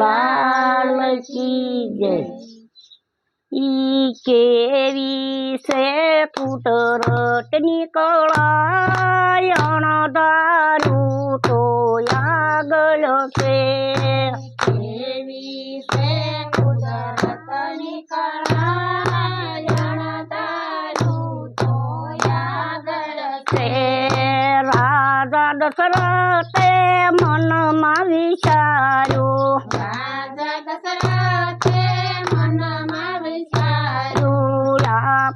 લાલ કી જય ઈ કેવી છે કુદરતની કળાયણ દારૂ તો આગળ છે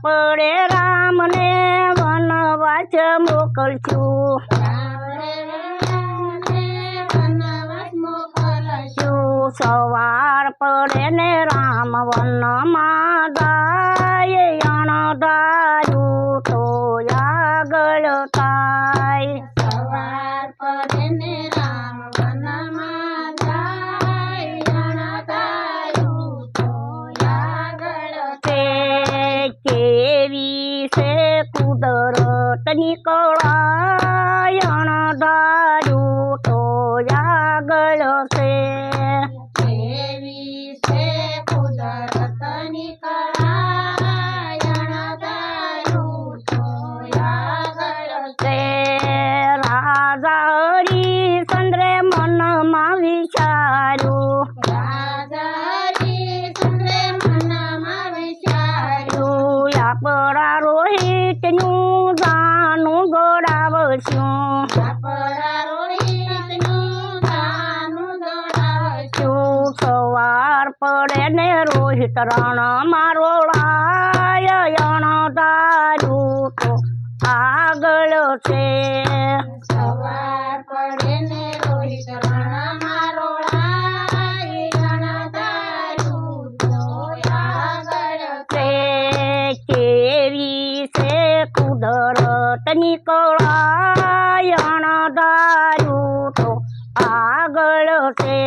પડે રામને વનવાસ મોકલશું. આપણે રામને વનવાસ મોકલશું. સવાર પડે ને રામ વનમાં જાય અણદાયું કેવી છે કુદરતની કળાયણ દારૂ તો આગળ છે કેવી છે કુદરતની કળાયણ તારું તો આગળ રાજા જાનું ગોળાવશું. સવાર પડે ને રોહિત રણ મારો લાયણ દારૂ તો આગળ છે. કુદરતની કળાયણ દારૂ તો આગળ છે.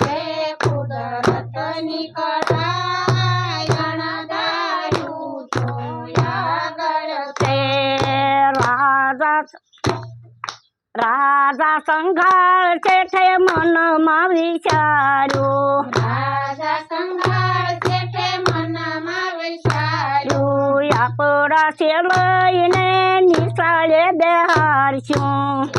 છે કુદરતની દારૂ તો આગળ રાજા રાજા છે મનમાં વિચાર્યું. છે લઈને નિશાળે બેહારશું.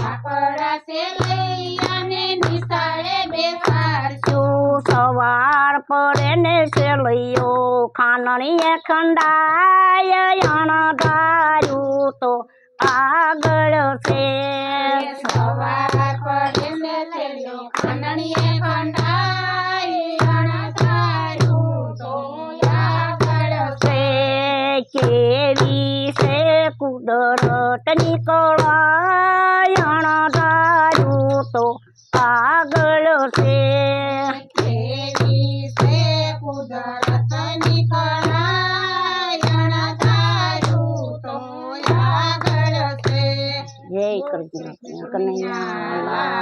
સવાર પડે ને સેલૈયો ખાનણીએ ખંડાય અણધાર્યું તો આગળ છે. કેવી છે? કુદરતની કળાયણ દારૂ તો આગળ છે કેવી છે કુદરતની કળાયણ તારું તો આગળ છે જય કૃષ્ણ કનૈયા